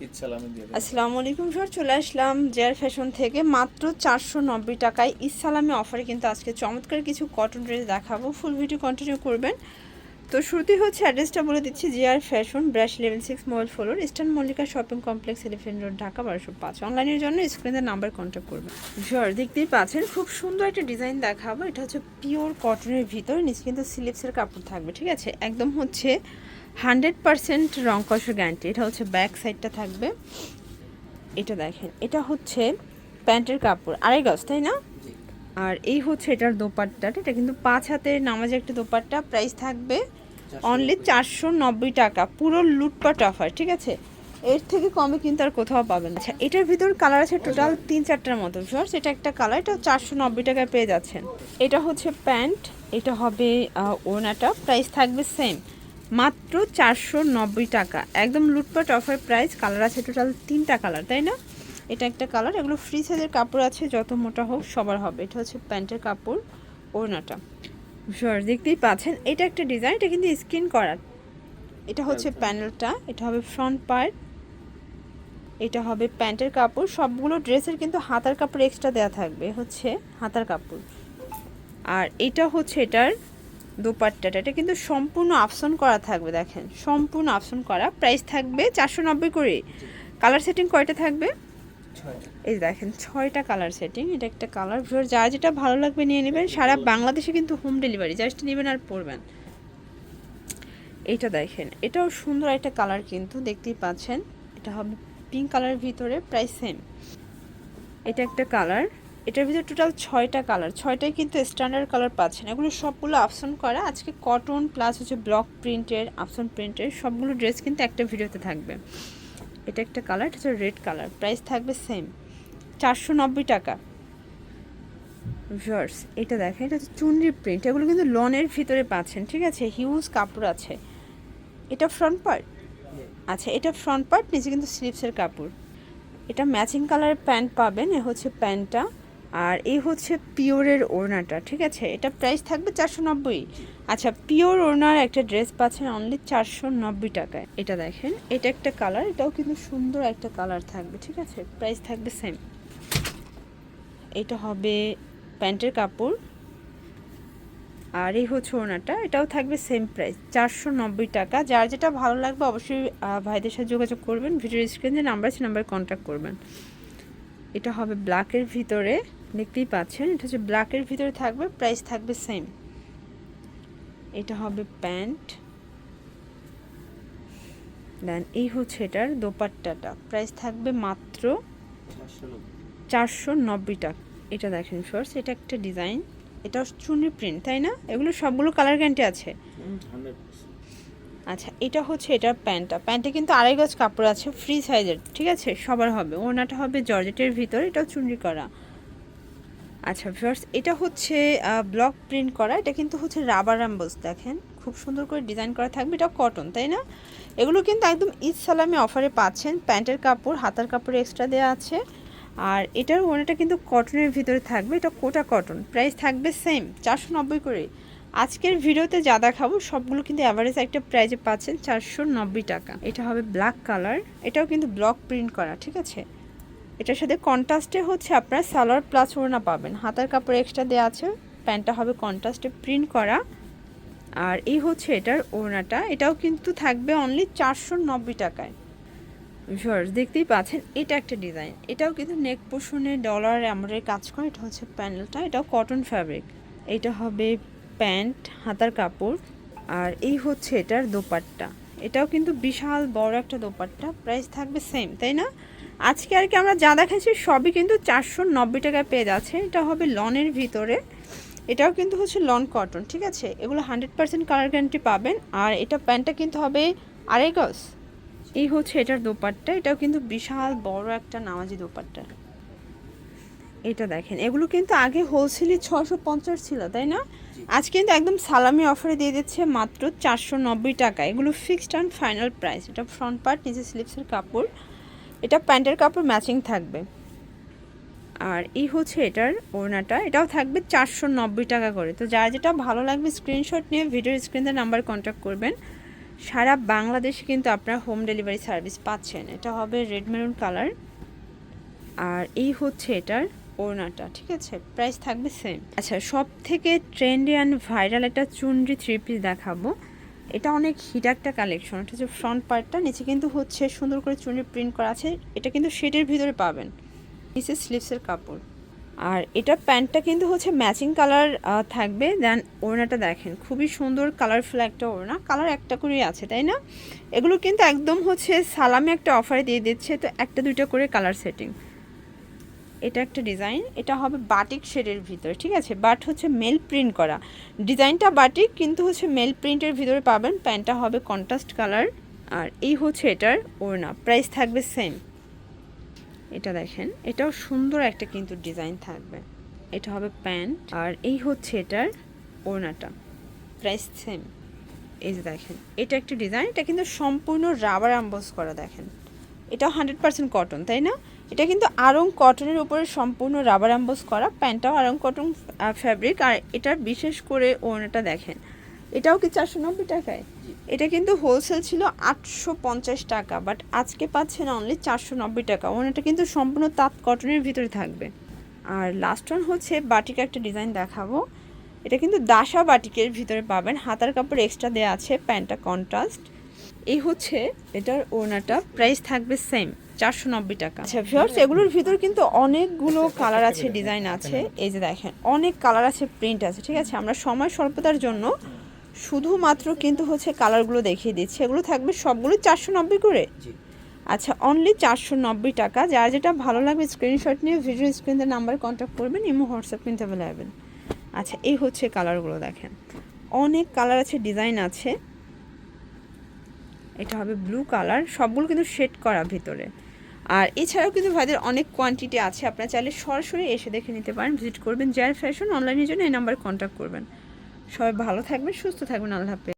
আসসালামু আলাইকুম স্যার চলে আসলাম জেয়ার ফ্যাশন থেকে। মাত্র চারশো নব্বই টাকায় ইসালামি অফারে কিন্তু আজকে চমৎকার কিছু কটন ড্রেস দেখাবো। ফুল ভিডিও কন্টিনিউ করবেন। তো শুরুতেই হচ্ছে অ্যাড্রেসটা বলে দিচ্ছি, GR fashion, brush eleven six mobile floor eastern Mallika shopping complex elephant road Dhaka বারোশো পাঁচ। অনলাইনের জন্য স্ক্রিনের নাম্বার কন্ট্যাক্ট করবেন। স্যার দেখতেই পাচ্ছেন, খুব সুন্দর একটা ডিজাইন দেখাবো। এটা হচ্ছে পিওর কটনের ভিতর, নিচে কিন্তু স্লিপসের কাপড় থাকবে, ঠিক আছে? একদম হচ্ছে হান্ড্রেড পারসেন্ট রং কষের গ্যারান্টি। এটা হচ্ছে ব্যাক সাইডটা থাকবে। এটা দেখেন এটা হচ্ছে প্যান্টের কাপড় আড়াই গজ তাই না? আর এই হচ্ছে এটার দোপাট্টাটা এটা কিন্তু পাঁচ হাতের নামাজে একটা দোপাট্টা প্রাইস থাকবে অনলি চারশো নব্বই টাকা। পুরো লুটপাট অফার ঠিক আছে? এর থেকে কমে কিন্তু আর কোথাও পাবেন আচ্ছা এটার ভিতর কালার আছে টোটাল তিন চারটার মতো। শর্টস এটা একটা কালার এটা চারশো নব্বই টাকায় পেয়ে যাচ্ছেন। এটা হচ্ছে প্যান্ট এটা হবে আহ, ওড়নাটা। প্রাইস থাকবে সেম মাত্র চারশো নব্বই টাকা। একদম লুটপাট অফার প্রাইস কালার আছে টোটাল তিনটা কালার তাই না? এটা একটা কালার এগুলো ফ্রি সাইজের কাপড় আছে যত মোটা হোক সবার হবে। এটা হচ্ছে প্যান্টের কাপড় ওড়নাটা। শিওর দেখতেই পাচ্ছেন এটা একটা ডিজাইন এটা কিন্তু স্ক্রিন করার এটা হচ্ছে প্যানেলটা এটা হবে ফ্রন্ট পার্ট এটা হবে প্যান্টের কাপড় সবগুলো ড্রেসের কিন্তু হাতার কাপড় এক্সট্রা দেওয়া থাকবে হচ্ছে হাতার কাপড়। আর এটা হচ্ছে এটার দোপাট্টাটা এটা কিন্তু সম্পূর্ণ আফসন করা থাকবে দেখেন। সম্পূর্ণ আফসন করা। প্রাইস থাকবে চারশো নব্বই করে। কালার সেটিং কয়টা থাকবে? এই দেখেন ছয়টা কালার সেটিং এটা একটা কালার ভিউর যা যেটা ভালো লাগবে নিয়ে নেবেন। সারা বাংলাদেশে কিন্তু হোম ডেলিভারি জাস্ট নেবেন আর পরবেন। এটা দেখেন এটাও সুন্দর একটা কালার কিন্তু দেখতেই পাচ্ছেন। এটা হবে পিঙ্ক কালারের ভিতরে প্রায় সেম এটা একটা কালার এটার ভিতরে টোটাল ছয়টা কালার ছয়টাই কিন্তু স্ট্যান্ডার্ড কালার পাচ্ছেন। এগুলো সবগুলো অপশন করা। আজকে কটন প্লাস হচ্ছে ব্লক প্রিন্টের অপশন প্রিন্টের সবগুলো ড্রেস কিন্তু একটা ভিডিওতে থাকবে। এটা একটা কালার এটা হচ্ছে রেড কালার প্রাইস থাকবে সেম চারশো নব্বই টাকা। ভিউয়ার্স এটা দেখেন, এটা হচ্ছে চুনরি প্রিন্ট এগুলো কিন্তু লনের ভিতরে পাচ্ছেন, ঠিক আছে? হিউজ কাপড় আছে। এটা ফ্রন্ট পার্ট আচ্ছা এটা ফ্রন্ট পার্ট নিচে কিন্তু স্লিপসের কাপড়। এটা ম্যাচিং কালারের প্যান্ট পাবেন, এ হচ্ছে প্যান্টটা আর এই হচ্ছে পিওরের ওড়নাটা, ঠিক আছে? এটা প্রাইস থাকবে চারশো নব্বই। আচ্ছা পিওর ওড়নার একটা ড্রেস পাচ্ছেন অনলি চারশো নব্বই টাকায়। এটা দেখেন, এটা একটা কালার এটাও কিন্তু সুন্দর একটা কালার থাকবে, ঠিক আছে? প্রাইস থাকবে সেম এটা হবে প্যান্টের কাপড়। আর এই হচ্ছে ওনাটা এটাও থাকবে সেম প্রাইস চারশো নব্বই টাকা। যার যেটা ভালো লাগবে অবশ্যই ভাইদের সাথে যোগাযোগ করবেন ভিডিও স্ক্রিনে নাম্বার আছে নাম্বার কন্ট্যাক্ট করবেন। এটা হবে ব্ল্যাকের ভিতরে, দেখতেই পাচ্ছেন, এটা হচ্ছে ব্ল্যাকের ভিতরে থাকবে, প্রাইস থাকবে সেম এটা হবে প্যান্ট। দেন এই হচ্ছে এটার দোপাট্টাটা, প্রাইস থাকবে মাত্র চারশো নব্বই টাকা। এটা দেখেন শর্টস এটা একটা ডিজাইন এটা চুনি প্রিন্ট তাই না? এগুলো সবগুলো কালার গ্যারান্টি আছে। আচ্ছা এটা হচ্ছে এটার প্যান্টটা। প্যান্টে কিন্তু আড়াই গজ কাপড় আছে, ফ্রি সাইজের, ঠিক আছে? সবার হবে। ওনাটা হবে জর্জেটের ভিতর, এটাও চুনরি করা। আচ্ছা ফার্স্ট এটা হচ্ছে ব্লক প্রিন্ট করা। এটা কিন্তু হচ্ছে রাবার অ্যাম্বস দেখেন। খুব সুন্দর করে ডিজাইন করা থাকবে। এটা কটন, তাই না? এগুলো কিন্তু একদম ঈদ সালামি অফারে পাচ্ছেন। প্যান্টের কাপড়, হাতার কাপড় এক্সট্রা দেওয়া আছে। আর এটার ওনাটা কিন্তু কটনের ভিতরে থাকবে। এটা কোটা কটন। প্রাইস থাকবে সেম চারশো নব্বই করে। আজকের ভিডিওতে যা দেখাবো, সবগুলো কিন্তু অ্যাভারেজ একটা প্রাইজে পাচ্ছেন চারশো নব্বই টাকা। এটা হবে ব্ল্যাক কালার এটাও কিন্তু ব্লক প্রিন্ট করা, ঠিক আছে? এটার সাথে কন্ট্রাস্টে হচ্ছে আপনার সালোয়ার প্লাস ওড়না পাবেন। হাতার কাপড় এক্সট্রা দেওয়া আছে, প্যান্টটা হবে কন্ট্রাস্টে প্রিন্ট করা। আর এই হচ্ছে এটার ওড়নাটা, এটাও কিন্তু থাকবে অনলি চারশো নব্বই টাকায়। ভিউয়ার্স দেখতেই পাচ্ছেন, এটা একটা ডিজাইন এটাও কিন্তু নেক পোষণে ডলার এমব্রয়ডারি কাজ করে, এটা হচ্ছে প্যানেলটা এটাও কটন ফ্যাব্রিক এটা হবে প্যান্ট, হাতার কাপড়, আর এই হচ্ছে এটার দোপাট্টা। এটাও কিন্তু বিশাল বড় একটা দোপাট্টা প্রাইস থাকবে সেম তাই না? আজকে আর কি আমরা যা দেখাচ্ছি সবই কিন্তু চারশো নব্বই টাকায় পেয়ে যাচ্ছে। এটা হবে লনের ভিতরে। এটাও কিন্তু হচ্ছে লন কটন, ঠিক আছে? এগুলো হান্ড্রেড পার্সেন্ট কালার গ্যারান্টি পাবেন। আর এটা প্যান্টটা কিন্তু হবে আড়াই গজ। এই হচ্ছে এটার দোপাট্টা। এটাও কিন্তু বিশাল বড় একটা নামাজি দোপাট্টা। এটা দেখেন এগুলো কিন্তু আগে হোলসেলে ছশো পঞ্চাশ ছিল তাই না? আজ কিন্তু একদম সালামি অফারে দিয়ে দিচ্ছে মাত্র চারশো নব্বই টাকা। এগুলো ফিক্সড অ্যান্ড ফাইনাল প্রাইস এটা ফ্রন্ট পার্ট নিচে স্লিপসের কাপড়। এটা প্যান্টের কাপড় ম্যাচিং থাকবে। আর এই হচ্ছে এটার ওড়নাটা এটাও থাকবে চারশো নব্বই টাকা করে। তো যার যেটা ভালো লাগবে স্ক্রিনশট নিয়ে ভিডিওর স্ক্রিনের নাম্বার কন্ট্যাক্ট করবেন। সারা বাংলাদেশে কিন্তু আপনারা হোম ডেলিভারি সার্ভিস পাচ্ছেন। এটা হবে রেড মেরুন কালার আর এই হচ্ছে এটার ওড়নাটা, ঠিক আছে? প্রাইস থাকবে সেম আচ্ছা সব থেকে ট্রেন্ডি অ্যান্ড ভাইরাল একটা চুনরি থ্রি পিস দেখাবো। এটা অনেক হিট একটা কালেকশন এটা হচ্ছে ফ্রন্ট পার্টটা নিচে কিন্তু হচ্ছে সুন্দর করে চুনরি প্রিন্ট করা আছে, এটা কিন্তু শেডের ভিতরে পাবেন। নিচে স্লিভসের কাপড়। আর এটা প্যান্টটা কিন্তু হচ্ছে ম্যাচিং কালার থাকবে। দেন ওড়নাটা দেখেন, খুবই সুন্দর কালারফুল একটা ওড়না। কালার একটা করেই আছে, তাই না? এগুলো কিন্তু একদম হচ্ছে সালামে একটা অফারে দিয়ে দিচ্ছে, তো একটা দুইটা করে কালার সেটিং এটা একটা ডিজাইন, এটা হবে বাটিক শেডের ভিতরে, ঠিক আছে? বাট হচ্ছে মেল প্রিন্ট করা। ডিজাইনটা বাটিক, কিন্তু হচ্ছে মেল প্রিন্টের ভিতরে পাবেন, প্যান্টটা হবে কন্ট্রাস্ট কালার, আর এই হচ্ছে এটার ওড়না, প্রাইস থাকবে সেম এটা দেখেন, এটাও সুন্দর একটা কিন্তু ডিজাইন থাকবে। এটা হবে প্যান্ট, আর এই হচ্ছে এটার ওড়নাটা, প্রাইস সেম এই যে দেখেন, এটা একটা ডিজাইন, এটা কিন্তু সম্পূর্ণ রাবার অ্যাম্বস করা, দেখেন। এটাও হান্ড্রেড পার্সেন্ট কটন তাই না? এটা কিন্তু আরং কটনের উপরে সম্পূর্ণ রাবার অ্যাম্বস করা প্যান্টটাও আরং কটন ফ্যাব্রিক আর এটা বিশেষ করে ওড়নাটা দেখেন। এটাও কি চারশো নব্বই টাকায়? এটা কিন্তু হোলসেল ছিল আটশো পঞ্চাশ টাকা বাট আজকে পাচ্ছেন অনলি চারশো নব্বই টাকা। ওনাটা কিন্তু সম্পূর্ণ তাঁত কটনের ভিতরে থাকবে। আর লাস্ট ওয়ান হচ্ছে বাটিক একটা ডিজাইন দেখাবো। এটা কিন্তু দাসা বাটিকের ভিতরে পাবেন। হাতার কাপড় এক্সট্রা দেওয়া আছে প্যান্টটা কন্ট্রাস্ট এই হচ্ছে এটার ওড়নাটা। প্রাইস থাকবে সেম চারশো নব্বই টাকা। আচ্ছা ভিউয়ার্স এগুলোর ভিতর কিন্তু অনেকগুলো কালার আছে ডিজাইন আছে। এই যে দেখেন অনেক কালার আছে প্রিন্ট আছে ঠিক আছে? আমরা সময় স্বল্পতার জন্য শুধুমাত্র কিন্তু হচ্ছে কালারগুলো দেখিয়ে দিচ্ছি। এগুলো থাকবে সবগুলো চারশো নব্বই করে? আচ্ছা অনলি চারশো নব্বই টাকা। যার যেটা ভালো লাগবে স্ক্রিনশট নিয়ে ভিডিও স্ক্রিনের নাম্বারে কন্ট্যাক্ট করবেন ইমো হোয়াটসঅ্যাপ কিন্তু অ্যাভেলেবেল আচ্ছা এই হচ্ছে কালারগুলো দেখেন। অনেক কালার আছে ডিজাইন আছে। এটা হবে ব্লু কালার সবগুলো কিন্তু শেড করা ভিতরে। আর এছাড়াও কিন্তু ভাইদের অনেক কোয়ান্টিটি আছে, আপনারা চাইলে সরাসরি এসে দেখে নিতে পারেন ভিজিট করবেন জ্যার ফ্যাশন অনলাইনের জন্য এই নাম্বারে কন্ট্যাক্ট করবেন। সবাই ভালো থাকবেন, সুস্থ থাকবেন, আল্লাহ হাফেজ।